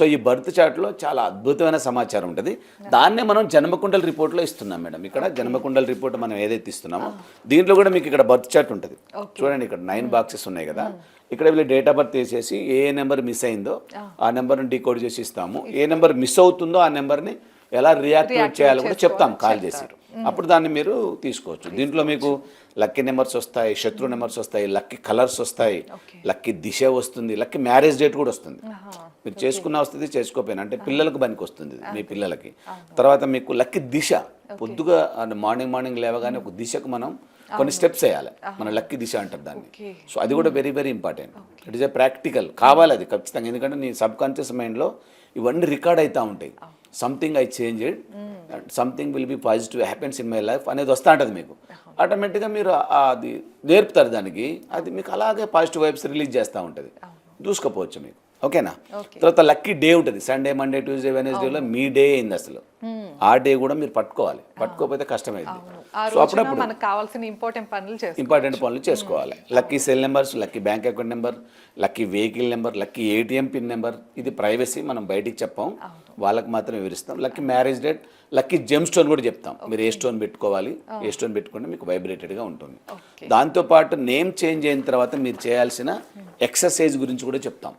So ఈ birth చార్ట్లో చాలా అద్భుతమైన సమాచారం ఉంటుంది. దాన్నే మనం జన్మకుండల రిపోర్ట్లో ఇస్తున్నాం మేడం. ఇక్కడ జన్మకుండల రిపోర్ట్ మనం ఏదైతే ఇస్తున్నామో దీంట్లో కూడా మీకు ఇక్కడ బర్త్ చార్ట్ ఉంటుంది. చూడండి ఇక్కడ నైన్ బాక్సెస్ ఉన్నాయి కదా. ఇక్కడ వీళ్ళు డేట్ ఆఫ్ బర్త్ వేసేసి ఏ నెంబర్ మిస్ అయిందో ఆ. నెంబర్ని డీకోడ్ చేసి ఇస్తాము. ఏ నెంబర్ మిస్ అవుతుందో ఆ నెంబర్ని ఎలా రియాక్టివేట్ చేయాలో కూడా చెప్తాం. కాల్ చేసి. అప్పుడు దాన్ని మీరు తీసుకోవచ్చు. దీంట్లో మీకు లక్కీ నెంబర్స్ వస్తాయి శత్రు నెంబర్స్ వస్తాయి లక్కీ కలర్స్ వస్తాయి లక్కీ దిశ వస్తుంది లక్కీ మ్యారేజ్ డేట్ కూడా వస్తుంది. మీరు చేసుకున్న వస్తుంది చేసుకోపోయినా అంటే పిల్లలకు పనికి వస్తుంది మీ పిల్లలకి. తర్వాత మీకు లక్కీ దిశ పొద్దుగా మార్నింగ్ మార్నింగ్ లేవగానే ఒక దిశకు మనం కొన్ని స్టెప్స్ వేయాలి. మన లక్కీ దిశ అంటారు దాన్ని. సో అది కూడా very very important it is a practical కావాలి అది ఖచ్చితంగా. ఎందుకంటే నీ సబ్ కాన్షియస్ మైండ్లో ఇవన్నీ రికార్డ్ అవుతూ ఉంటాయి. Something I change it something will be positive happens in my life అనేది వస్తూ ఉంటుంది మీకు. ఆటోమేటిక్గా మీరు అది నేర్పుతారు దానికి. అది మీకు అలాగే పాజిటివ్ వైబ్స్ రిలీజ్ చేస్తూ ఉంటుంది. చూసుకోపోవచ్చు మీకు. ఓకేనా? తర్వాత లక్కీ డే ఉంటుంది. సండే మండే ట్యూస్డే వెనస్డేలో మీ డే అయింది అసలు? ఆ డే కూడా మీరు పట్టుకోవాలి. పట్టుకోకపోతే కష్టమైంది సో అప్పుడప్పుడు మనకు కావాల్సిన ఇంపార్టెంట్ పనులు ఇంపార్టెంట్ పనులు చేసుకోవాలి. Lucky cell numbers lucky bank account number lucky vehicle number lucky ATM pin number ఇది ప్రైవసీ మనం బయటికి చెప్పాం. వాళ్ళకి మాత్రం వివరిస్తాం. Lucky marriage date lucky gem stone కూడా చెప్తాం. మీరు ఏ స్టోన్ పెట్టుకోవాలి ఏ స్టోన్ పెట్టుకుంటే మీకు వైబ్రేటెడ్గా ఉంటుంది. దాంతోపాటు నేమ్ చేంజ్ అయిన తర్వాత మీరు చేయాల్సిన ఎక్సర్సైజ్ గురించి కూడా చెప్తాం.